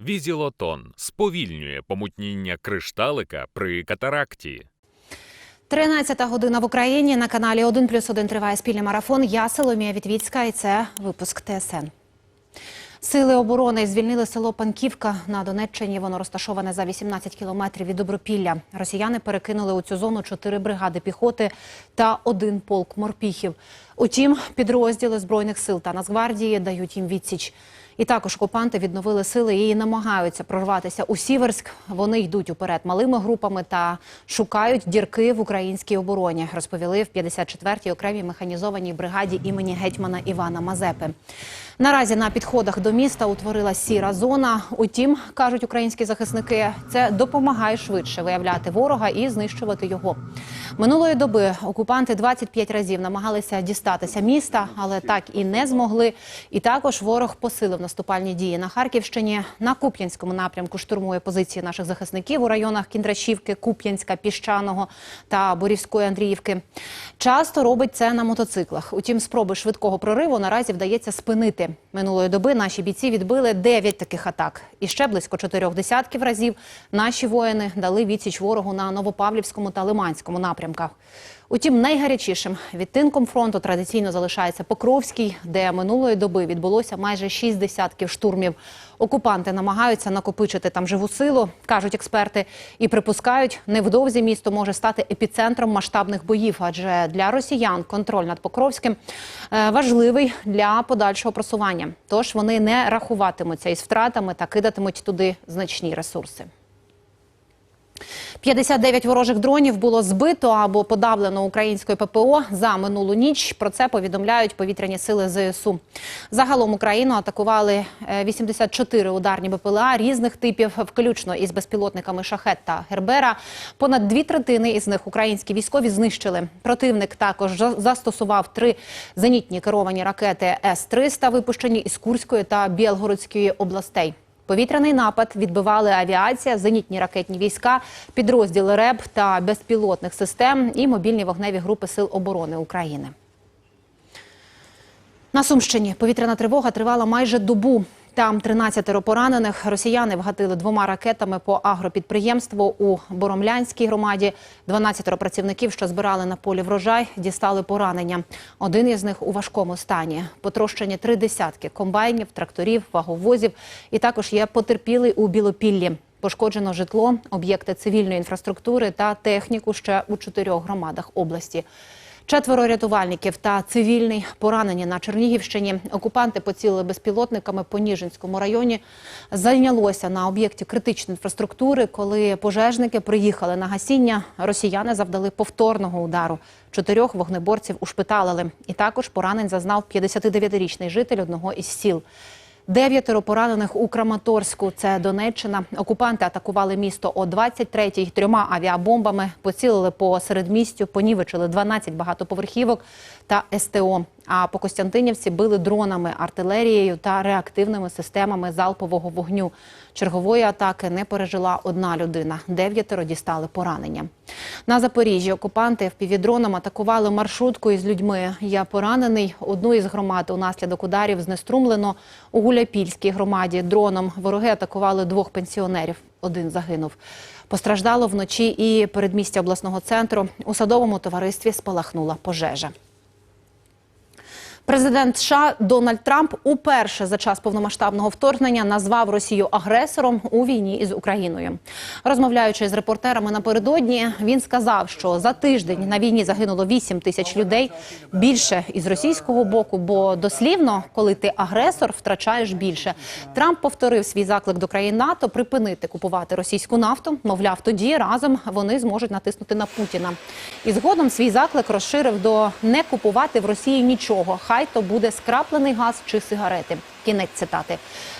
Візілотон сповільнює помутніння кришталика при катаракті. 13 година в Україні на каналі 1 плюс 1 триває спільний марафон. Я Соломія Вітвіцька і це випуск ТСН. Сили оборони звільнили село Панківка на Донеччині. Воно розташоване за 18 кілометрів від Добропілля. Росіяни перекинули у цю зону чотири бригади піхоти та один полк морпіхів. Утім, підрозділи збройних сил та Нацгвардії дають їм відсіч. І також окупанти відновили сили і намагаються прорватися у Сіверськ. Вони йдуть уперед малими групами та шукають дірки в українській обороні. Розповіли в 54-й окремій механізованій бригаді імені гетьмана Івана Мазепи. Наразі на підходах до міста утворилась сіра зона. Утім, кажуть українські захисники, це допомагає швидше виявляти ворога і знищувати його. Минулої доби окупанти 25 разів намагалися дістатися міста, але так і не змогли. І також ворог посилив наступальні дії на Харківщині. На Куп'янському напрямку штурмує позиції наших захисників у районах Кіндрашівки, Куп'янська, Піщаного та Борівської Андріївки. Часто робить це на мотоциклах. Утім, спроби швидкого прориву наразі вдається спинити. Минулої доби наші бійці відбили 9 таких атак. І ще близько чотирьох десятків разів наші воїни дали відсіч ворогу на Новопавлівському та Лиманському напрямках. Утім, найгарячішим відтинком фронту традиційно залишається Покровський, де минулої доби відбулося майже шість десятків штурмів. Окупанти намагаються накопичити там живу силу, кажуть експерти, і припускають, невдовзі місто може стати епіцентром масштабних боїв, адже для росіян контроль над Покровським е, важливий для подальшого просування. Тож вони не рахуватимуться із втратами та кидатимуть туди значні ресурси. 59 ворожих дронів було збито або подавлено українською ППО за минулу ніч. Про це повідомляють повітряні сили ЗСУ. Загалом Україну атакували е, 84 ударні БПЛА різних типів, включно із безпілотниками Шахет та Гербера. Понад дві третини із них українські військові знищили. Противник також застосував три зенітні керовані ракети С-300, випущені із Курської та Білгородської областей. Повітряний напад відбивали авіація, зенітні ракетні війська, підрозділи РЕБ та безпілотних систем і мобільні вогневі групи Сил оборони України. На Сумщині повітряна тривога тривала майже добу. Там 13 поранених. Росіяни вгатили двома ракетами по агропідприємству у Боромлянській громаді. 12 працівників, що збирали на полі врожай, дістали поранення. Один із них у важкому стані. Потрощені три десятки комбайнів, тракторів, ваговозів. І також є потерпілий у Білопіллі. Пошкоджено житло, об'єкти цивільної інфраструктури та техніку ще у чотирьох громадах області. Четверо рятувальників та цивільний поранені на Чернігівщині. Окупанти поцілили безпілотниками по Ніжинському районі. Зайнялося на об'єкті критичної інфраструктури. Коли пожежники приїхали на гасіння, росіяни завдали повторного удару. Чотирьох вогнеборців ушпиталили. І також поранень зазнав 59-річний житель одного із сіл. Дев'ятеро поранених у Краматорську. Це Донеччина. Окупанти атакували місто о 23-й трьома авіабомбами. Поцілили по середмістю, понівечили 12 багатоповерхівок та СТО. А по Костянтинівці били дронами, артилерією та реактивними системами залпового вогню. Чергової атаки не пережила одна людина. Дев'ятеро дістали поранення. На Запоріжжі окупанти впівдроном атакували маршрутку із людьми. Я поранений. Одну із громад унаслідок ударів знеструмлено. У Гуляпільській громаді дроном вороги атакували двох пенсіонерів. Один загинув. Постраждало вночі і передмістя обласного центру. У садовому товаристві спалахнула пожежа. Президент США Дональд Трамп уперше за час повномасштабного вторгнення назвав Росію агресором у війні із Україною. Розмовляючи з репортерами напередодні, він сказав, що за тиждень на війні загинуло 8 тисяч людей більше із російського боку. Бо дослівно, коли ти агресор, втрачаєш більше. Трамп повторив свій заклик до країн НАТО припинити купувати російську нафту. Мовляв, тоді разом вони зможуть натиснути на Путіна. І згодом свій заклик розширив до не купувати в Росії нічого. Хай то буде скраплений газ чи сигарети. Кінець цитати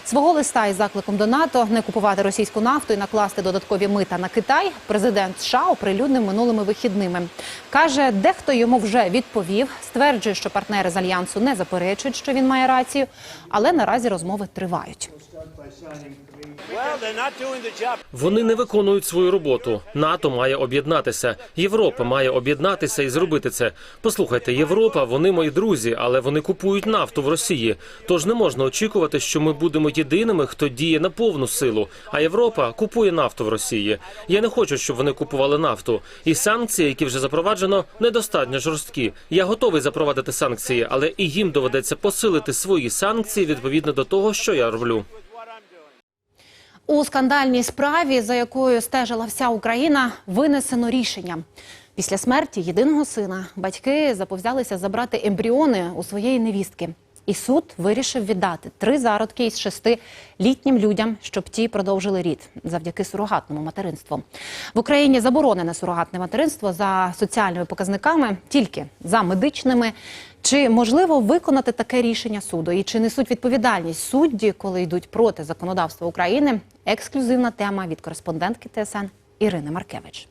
свого листа із закликом до НАТО не купувати російську нафту і накласти додаткові мита на Китай. Президент США оприлюднив минулими вихідними. каже, дехто йому вже відповів. Стверджує, що партнери з альянсу не заперечують, що він має рацію, але наразі розмови тривають. Вони не виконують свою роботу. НАТО має об'єднатися. Європа має об'єднатися і зробити це. Послухайте, Європа, вони мої друзі, але вони купують нафту в Росії. Тож не можна очікувати, що ми будемо стають єдиними, хто діє на повну силу. А Європа купує нафту в Росії. Я не хочу, щоб вони купували нафту. І санкції, які вже запроваджено, недостатньо жорсткі. Я готовий запровадити санкції, але і їм доведеться посилити свої санкції відповідно до того, що я роблю. У скандальній справі, за якою стежила вся Україна, винесено рішення. Після смерті єдиного сина батьки заповзялися забрати ембріони у своєї невістки. І суд вирішив віддати три зародки із шести літнім людям, щоб ті продовжили рід завдяки сурогатному материнству. В Україні заборонене сурогатне материнство за соціальними показниками, тільки за медичними. Чи можливо виконати таке рішення суду? І чи несуть відповідальність судді, коли йдуть проти законодавства України? Ексклюзивна тема від кореспондентки ТСН Ірини Маркевич.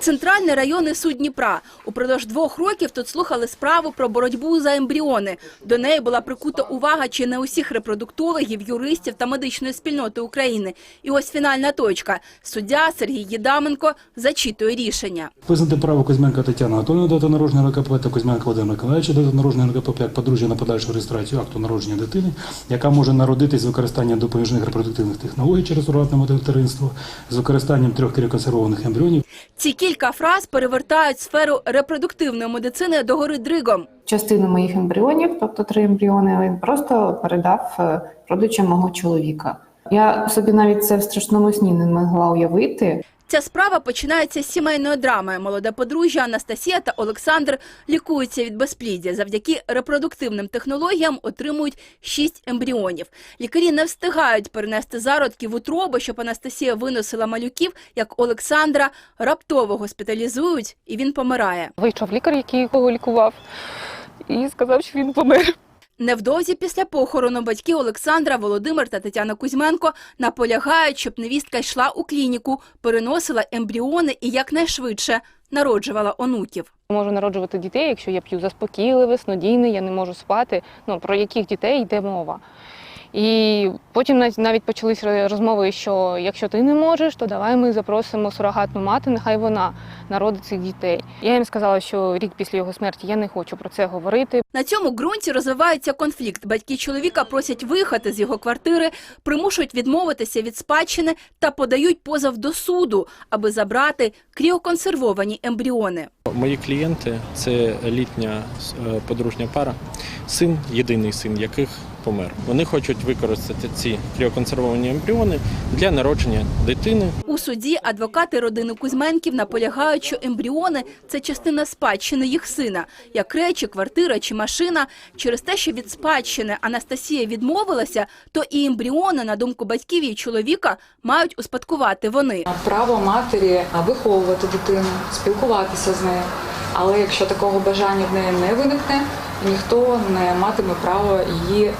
Центральний районний суд Дніпра. Упродовж двох років тут слухали справу про боротьбу за ембріони. До неї була прикута увага чи не усіх репродуктологів, юристів та медичної спільноти України. І ось фінальна точка. Суддя Сергій Єдаменко зачитує рішення. Визнати право Кузьменка Тетяна Анатолійовна дату народження РКП та Кузьменка Володимира Миколаївича дату народження РКП як подружжя на подальшу реєстрацію акту народження дитини, яка може народитись з використанням допоміжних репродуктивних технологій через сурогатне материнство, з використанням трьох кріоконсервованих ембріонів Ці кілька фраз перевертають сферу репродуктивної медицини до гори дригом. частину моїх ембріонів, тобто три ембріони, він просто передав е, родичам мого чоловіка. Я собі навіть це в страшному сні не могла уявити. Ця справа починається з сімейної драми. Молоде подружжя Анастасія та Олександр лікуються від безпліддя. Завдяки репродуктивним технологіям отримують шість ембріонів. Лікарі не встигають перенести зародки в утробу, щоб Анастасія виносила малюків, як Олександра раптово госпіталізують, і він помирає. Вийшов лікар, який його лікував, і сказав, що він помер. Невдовзі після похорону батьки Олександра, Володимир та Тетяна Кузьменко наполягають, щоб невістка йшла у клініку, переносила ембріони і якнайшвидше народжувала онуків. Можу народжувати дітей, якщо я п'ю заспокійливе, снодійне, я не можу спати. Ну про яких дітей йде мова. І потім навіть- навіть почалися розмови, що якщо ти не можеш, то давай ми запросимо сурогатну мати, нехай вона народить цих дітей. Я їм сказала, що рік після його смерті я не хочу про це говорити. На цьому ґрунті розвивається конфлікт. Батьки чоловіка просять виїхати з його квартири, примушують відмовитися від спадщини та подають позов до суду, аби забрати кріоконсервовані ембріони. Мої клієнти це літня е, подружня пара, син, єдиний син яких помер. Вони хочуть використати ці кріоконсервовані ембріони для народження дитини. У суді адвокати родини Кузьменків наполягають, що ембріони – це частина спадщини їх сина, як речі, квартира чи машина. Через те, що від спадщини Анастасія відмовилася, то і ембріони, на думку батьків і чоловіка, мають успадкувати вони. право матері а, виховувати дитину, спілкуватися з нею. Але якщо такого бажання в неї не виникне, ніхто не матиме права її е,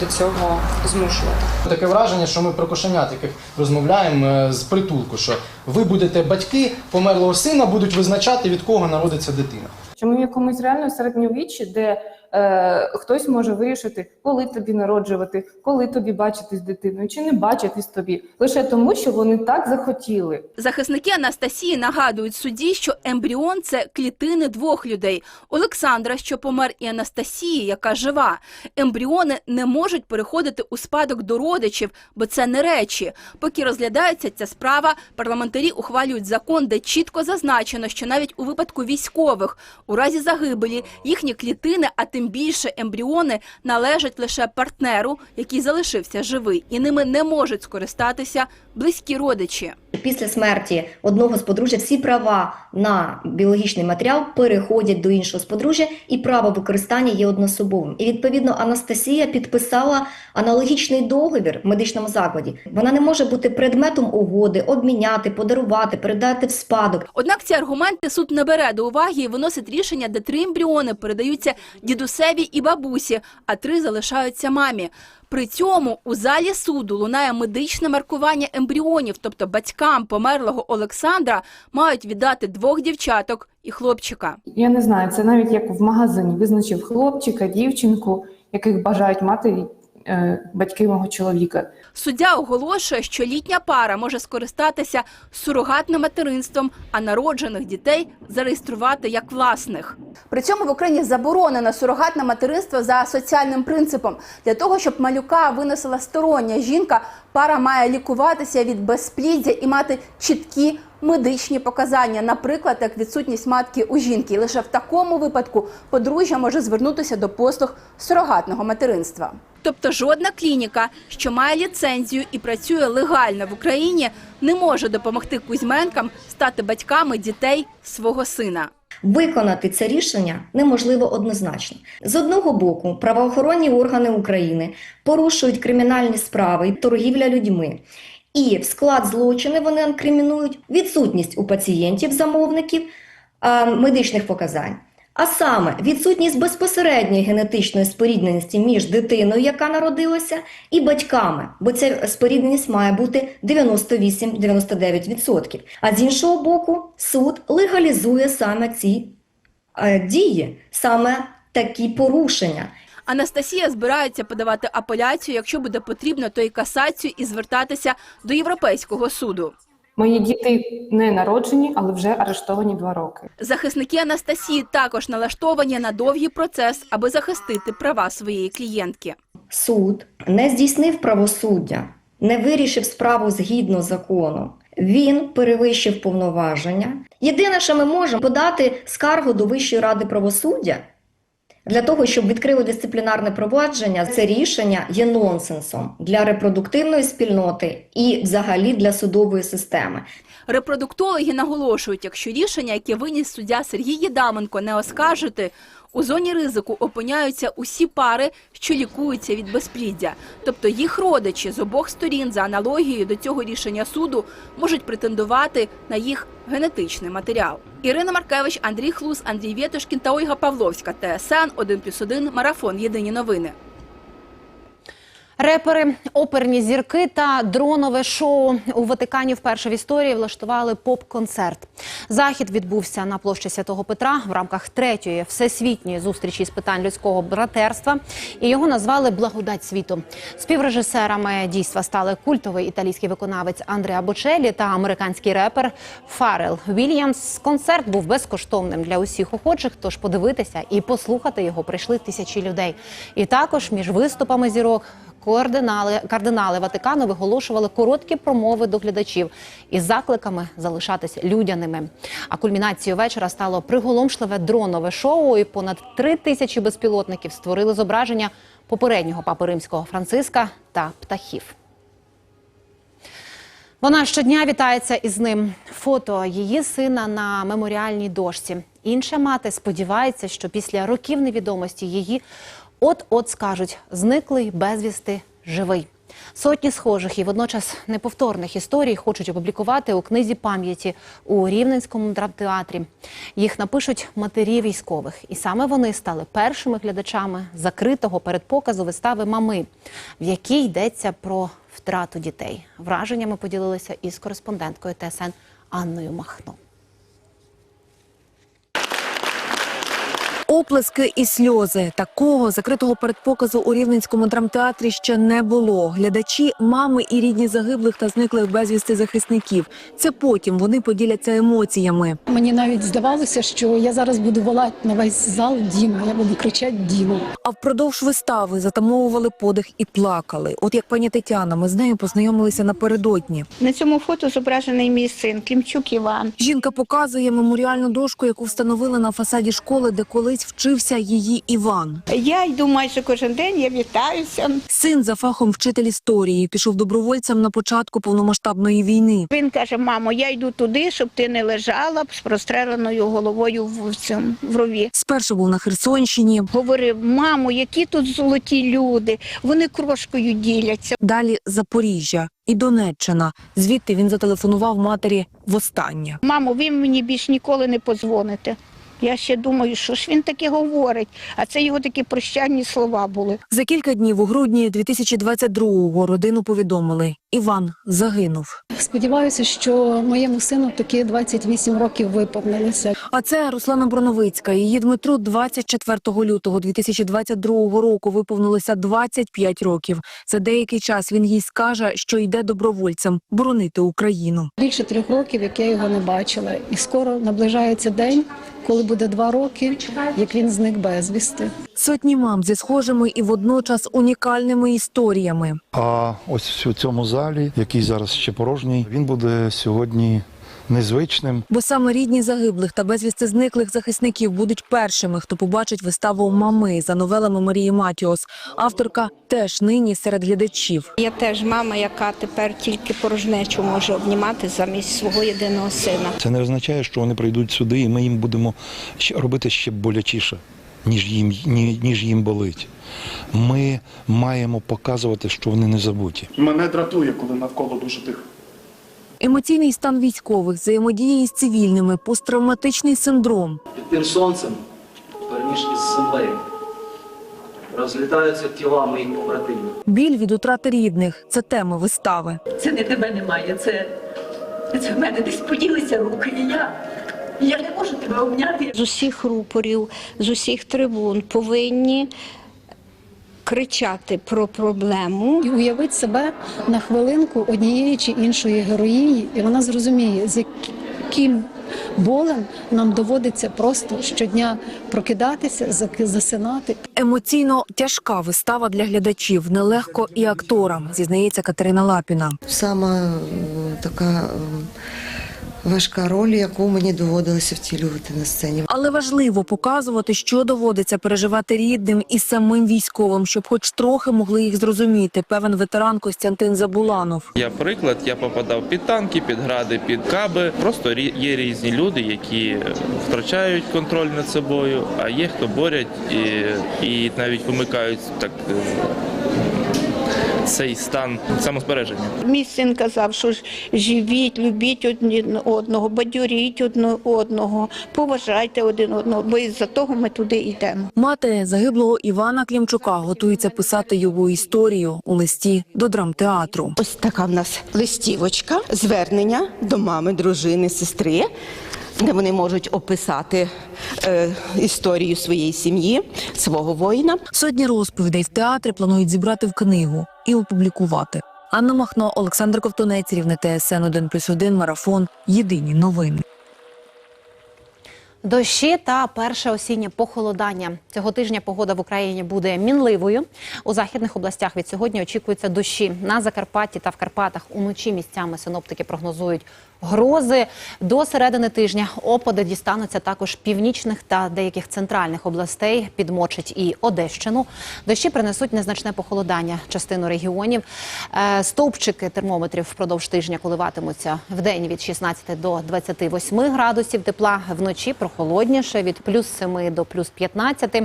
до цього змушувати. Таке враження, що ми про кошенят, яких розмовляємо е, з притулку, що ви будете батьки померлого сина, будуть визначати від кого народиться дитина. Чи ми в якомусь реально середньовіччі, де е, хтось може вирішити, коли тобі народжувати, коли тобі бачитись з дитиною, чи не бачитись тобі, лише тому, що вони так захотіли. Захисники Анастасії нагадують судді, що ембріон – це клітини двох людей – Олександра, що помер, і Анастасії, яка жива. Ембріони не можуть переходити у спадок до родичів, бо це не речі. Поки розглядається ця справа, парламентарі ухвалюють закон, де чітко зазначено, що навіть у випадку військових, у разі загибелі, їхні клітини, а тим більше ембріони, належать лише партнеру, який залишився живий, і ними не можуть скористатися близькі родичі. Після смерті одного з подружжя всі права на біологічний матеріал переходять до іншого з і право використання є одноособовим. І відповідно Анастасія підписала аналогічний договір в медичному закладі. Вона не може бути предметом угоди, обміняти, подарувати, передати в спадок. Однак ці аргументи суд не бере до уваги і виносить рішення, де три ембріони передаються дідусеві і бабусі, а три залишаються мамі. При цьому у залі суду лунає медичне маркування ембріонів, тобто батькам померлого Олександра мають віддати двох дівчаток і хлопчика. Я не знаю, це навіть як в магазині визначив хлопчика, дівчинку, яких бажають мати батьки мого чоловіка. Суддя оголошує, що літня пара може скористатися сурогатним материнством, а народжених дітей зареєструвати як власних. При цьому в Україні заборонено сурогатне материнство за соціальним принципом. Для того, щоб малюка виносила стороння жінка, пара має лікуватися від безпліддя і мати чіткі медичні показання, наприклад, як відсутність матки у жінки. І лише в такому випадку подружжя може звернутися до послуг сурогатного материнства. Тобто жодна клініка, що має ліцензію і працює легально в Україні, не може допомогти Кузьменкам стати батьками дітей свого сина. Виконати це рішення неможливо однозначно. З одного боку, правоохоронні органи України порушують кримінальні справи і торгівля людьми. І в склад злочини вони інкримінують відсутність у пацієнтів замовників а, медичних показань. А саме відсутність безпосередньої генетичної спорідненості між дитиною, яка народилася, і батьками, бо ця спорідненість має бути 98-99%. А з іншого боку, суд легалізує саме ці е, дії, саме такі порушення. Анастасія збирається подавати апеляцію, якщо буде потрібно, то і касацію і звертатися до Європейського суду. Мої діти не народжені, але вже арештовані два роки. Захисники Анастасії також налаштовані на довгий процес, аби захистити права своєї клієнтки. Суд не здійснив правосуддя, не вирішив справу згідно закону. Він перевищив повноваження. Єдине, що ми можемо подати скаргу до Вищої ради правосуддя для того, щоб відкрили дисциплінарне провадження. Це рішення є нонсенсом для репродуктивної спільноти і взагалі для судової системи. Репродуктологи наголошують, якщо рішення, яке виніс суддя Сергій Єдаменко, не оскаржити, у зоні ризику опиняються усі пари, що лікуються від безпліддя. Тобто їх родичі з обох сторін за аналогією до цього рішення суду можуть претендувати на їх генетичний матеріал. Ірина Маркевич, Андрій Хлус, Андрій Вєтушкін та Ольга Павловська. ТСН 1+,1, Марафон. Єдині новини. Репери, оперні зірки та дронове шоу у Ватикані вперше в історії влаштували поп-концерт. Захід відбувся на площі Святого Петра в рамках третьої всесвітньої зустрічі з питань людського братерства. І його назвали Благодать світу. Співрежисерами дійства стали культовий італійський виконавець Андреа Бочелі та американський репер Фарел Вільямс. Концерт був безкоштовним для усіх охочих. Тож подивитися і послухати його прийшли тисячі людей. І також між виступами зірок Координали кардинали Ватикану виголошували короткі промови до глядачів із закликами залишатися людяними. А кульмінацією вечора стало приголомшливе дронове шоу. І понад три тисячі безпілотників створили зображення попереднього папи римського Франциска та птахів. Вона щодня вітається із ним. Фото її сина на меморіальній дошці. Інша мати сподівається, що після років невідомості її от-от скажуть зниклий безвісти живий. Сотні схожих і водночас неповторних історій хочуть опублікувати у книзі пам'яті у Рівненському драмтеатрі. Їх напишуть матері військових, і саме вони стали першими глядачами закритого передпоказу вистави Мами, в якій йдеться про втрату дітей. Враженнями поділилися із кореспонденткою ТСН Анною Махно. Оплески і сльози такого закритого передпоказу у рівненському драмтеатрі ще не було. Глядачі, мами і рідні загиблих та зниклих безвісти захисників. Це потім вони поділяться емоціями. Мені навіть здавалося, що я зараз буду волати на весь зал Діма. Я буду кричати Діму. А впродовж вистави затамовували подих і плакали. От як пані Тетяна, ми з нею познайомилися напередодні. На цьому фото зображений мій син Клімчук Іван. Жінка показує меморіальну дошку, яку встановили на фасаді школи, де колись вчився її Іван. Я йду майже кожен день, я вітаюся. Син за фахом вчитель історії пішов добровольцем на початку повномасштабної війни. Він каже: мамо, я йду туди, щоб ти не лежала з простреленою головою в цьому в рові. Спершу був на Херсонщині, Говорив, мамо, які тут золоті люди, вони крошкою діляться. далі Запоріжжя і Донеччина. Звідти він зателефонував матері востаннє. Мамо, ви мені більш ніколи не позвоните. Я ще думаю, що ж він таке говорить, а це його такі прощальні слова були. За кілька днів у грудні 2022-го родину повідомили – Іван загинув. Сподіваюся, що моєму сину таки 28 років виповнилося. А це Руслана Броновицька. Її Дмитру 24 лютого 2022 року виповнилося 25 років. За деякий час він їй скаже, що йде добровольцем боронити Україну. Більше трьох років, як я його не бачила, і скоро наближається день, коли буде два роки, як він зник безвісти. Сотні мам зі схожими і водночас унікальними історіями. А ось у цьому залі, який зараз ще порожній, він буде сьогодні незвичним. Бо саме рідні загиблих та безвісти зниклих захисників будуть першими, хто побачить виставу Мами за новелами Марії Матіос. Авторка теж нині серед глядачів. Я теж мама, яка тепер тільки порожнечу може обнімати замість свого єдиного сина. Це не означає, що вони прийдуть сюди, і ми їм будемо ще- робити ще болячіше, ніж їм, ніж їм болить. Ми маємо показувати, що вони не забуті. Мене дратує, коли навколо дуже тихо. Емоційний стан військових, взаємодія із цивільними, посттравматичний синдром. Під тим сонцем, верніш із землею, розлітаються тіла моїх побратимів. Біль від утрати рідних це теми вистави. Це не тебе немає, це, це в мене десь поділися руки, і я, я не можу тебе обняти. З усіх рупорів, з усіх трибун повинні кричати про проблему. І уявить себе на хвилинку однієї чи іншої героїні, і вона зрозуміє, з яким болем нам доводиться просто щодня прокидатися, засинати. Емоційно тяжка вистава для глядачів, нелегко і акторам, зізнається Катерина Лапіна. Саме така е, важка роль, яку мені доводилося втілювати на сцені. Але важливо показувати, що доводиться переживати рідним і самим військовим, щоб хоч трохи могли їх зрозуміти. Певен ветеран Костянтин Забуланов. Я приклад, я попадав під танки, під гради, під каби. Просто є різні люди, які втрачають контроль над собою, а є хто борять і, і навіть вимикають так цей стан самозбереження. Мій син казав, що живіть, любіть один одного, бадьоріть один одного, поважайте один одного, бо із-за того ми туди йдемо. Мати загиблого Івана Клімчука готується писати його історію у листі до драмтеатру. Ось така в нас листівочка, звернення до мами, дружини, сестри, де вони можуть описати е, історію своєї сім'ї, свого воїна. Сотні розповідей в театрі планують зібрати в книгу і опублікувати. Анна Махно, Олександр Ковтунець, Рівне ТСН 1+,1, Марафон. Єдині новини. Дощі та перше осіннє похолодання. Цього тижня погода в Україні буде мінливою. У західних областях від сьогодні очікуються дощі. На Закарпатті та в Карпатах уночі місцями синоптики прогнозують грози. До середини тижня опади дістануться також північних та деяких центральних областей. Підмочить і Одещину. Дощі принесуть незначне похолодання частину регіонів. Е, Стовпчики термометрів впродовж тижня коливатимуться в день від 16 до 28 градусів тепла, вночі прохолодніше від плюс 7 до плюс 15.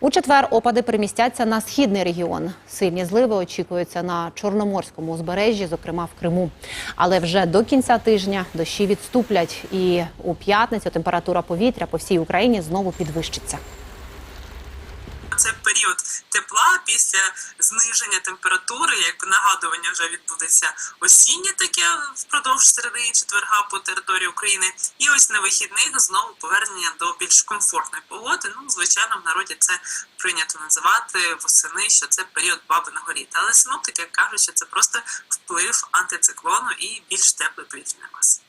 У четвер опади перемістяться на східний регіон. Сильні зливи очікуються на Чорноморському узбережжі, зокрема в Криму. Але вже до кінця тижня дощі відступлять, і у п'ятницю температура повітря по всій Україні знову підвищиться. Тепла після зниження температури, якби нагадування вже відбудеться осіннє таке впродовж середи і четверга по території України. І ось на вихідних знову повернення до більш комфортної погоди. Ну, звичайно, в народі це прийнято називати восени, що це період бабиного літа. Але синоптики кажуть, що це просто вплив антициклону і більш теплої повітряної маси.